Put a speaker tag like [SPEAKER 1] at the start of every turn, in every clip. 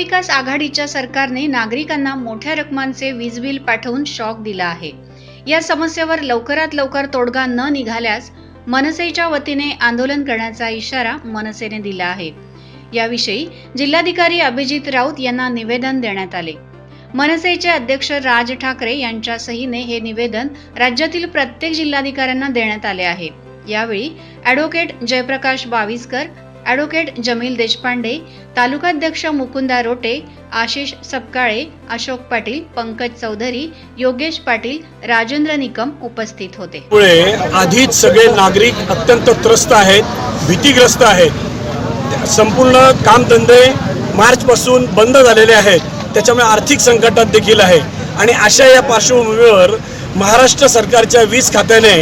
[SPEAKER 1] महाविकास आघाडीच्या सरकारने नागरिकांना मोठ्या रकमांचे वीज बिल पाठवून शॉक दिला आहे. या समस्येवर लवकरात लवकर तोडगा न निघाल्यास मनसेच्या वतीने आंदोलन करण्याचा इशारा मनसेने दिला आहे. याविषयी जिल्हाधिकारी अभिजित राऊत यांना निवेदन देण्यात आले. मनसेचे अध्यक्ष राज ठाकरे यांच्या सहीने हे निवेदन राज्यातील प्रत्येक जिल्हाधिकाऱ्यांना देण्यात आले आहे. यावेळी ॲडव्होकेट जयप्रकाश बाविस्कर ॲडव्होकेट जमील देशपांडे तालुकाध्यक्ष मुकुंदा रोटे आशिष सपकाळे अशोक पाटील पंकज चौधरी योगेश पाटील राजेंद्र निकम उपस्थित होते.
[SPEAKER 2] मुळे आधीच सगळे नागरिक अत्यंत त्रस्त आहेत भीतीग्रस्त आहेत. संपूर्ण कामधंदे मार्चपासून बंद झालेले आहेत. त्याच्यामुळे आर्थिक संकटात देखील आहे. आणि अशा या पार्श्वभूमीवर महाराष्ट्र सरकारच्या वीज खात्याने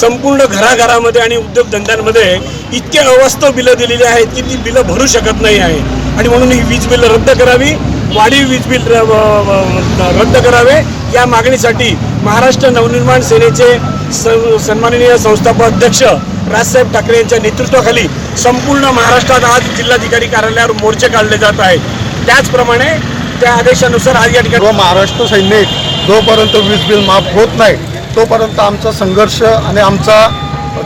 [SPEAKER 2] संपूर्ण घराघरामध्ये आणि उद्योगधंद्यांमध्ये इतके अवस्थ बिलं दिलेली आहेत की ती बिलं भरू शकत नाही आहे. आणि म्हणून ही वीज बिलं रद्द करावी वाढीव वीज बिल र- रद्द करावे या मागणीसाठी महाराष्ट्र नवनिर्माण सेनेचे स- सन्माननीय संस्थापक अध्यक्ष राजसाहेब ठाकरे यांच्या नेतृत्वाखाली संपूर्ण महाराष्ट्रात आज जिल्हाधिकारी कार्यालयावर मोर्चे काढले जात आहेत. त्याचप्रमाणे त्या आदेशानुसार आज या ठिकाणी
[SPEAKER 3] महाराष्ट्र सैनिक जोपर्यंत वीज बिल माफ होत नाही तोपर्यंत आमचा संघर्ष आणि आमचा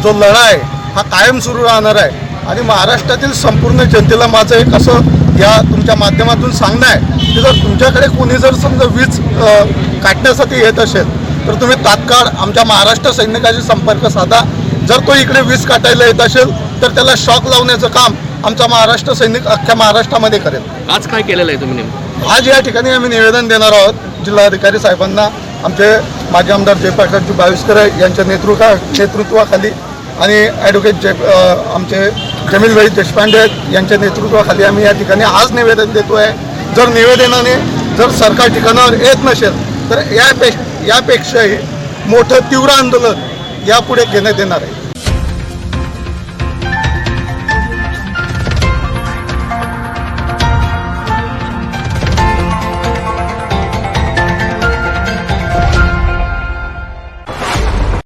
[SPEAKER 3] जो लढा आहे हा कायम सुरू राहणार आहे. आणि महाराष्ट्रातील संपूर्ण जनतेला माझं एक असं या तुमच्या माध्यमातून सांगणं आहे की जर तुमच्याकडे कोणी जर समजा वीज काढण्यासाठी काटण्यासाठी येत असेल तर तुम्ही तात्काळ आमच्या महाराष्ट्र सैनिकाशी संपर्क साधा. जर तो इकडे वीज काटायला येत असेल तर त्याला शॉक लावण्याचं काम आमचा महाराष्ट्र सैनिक अख्ख्या महाराष्ट्रामध्ये करेल.
[SPEAKER 4] आज काय केलेलं आहे तुम्ही नेमकं?
[SPEAKER 3] आज या ठिकाणी आम्ही निवेदन देणार आहोत. जिल्हाधिकारी साहेबांना आमचे माजी आमदार जयप्रकाशजी बाविस्कर यांच्या नेतृत्वा नेतृत्वाखाली आणि ॲडव्होकेट जय आमचे आमचे जमीलभाई देशपांडे यांच्या नेतृत्वाखाली आम्ही या ठिकाणी आज निवेदन देतो आहे जर निवेदनाने जर सरकार ठिकाणावर येत नसेल तर यापे यापेक्षाही मोठं तीव्र आंदोलन यापुढे घेण्यात येणार आहे.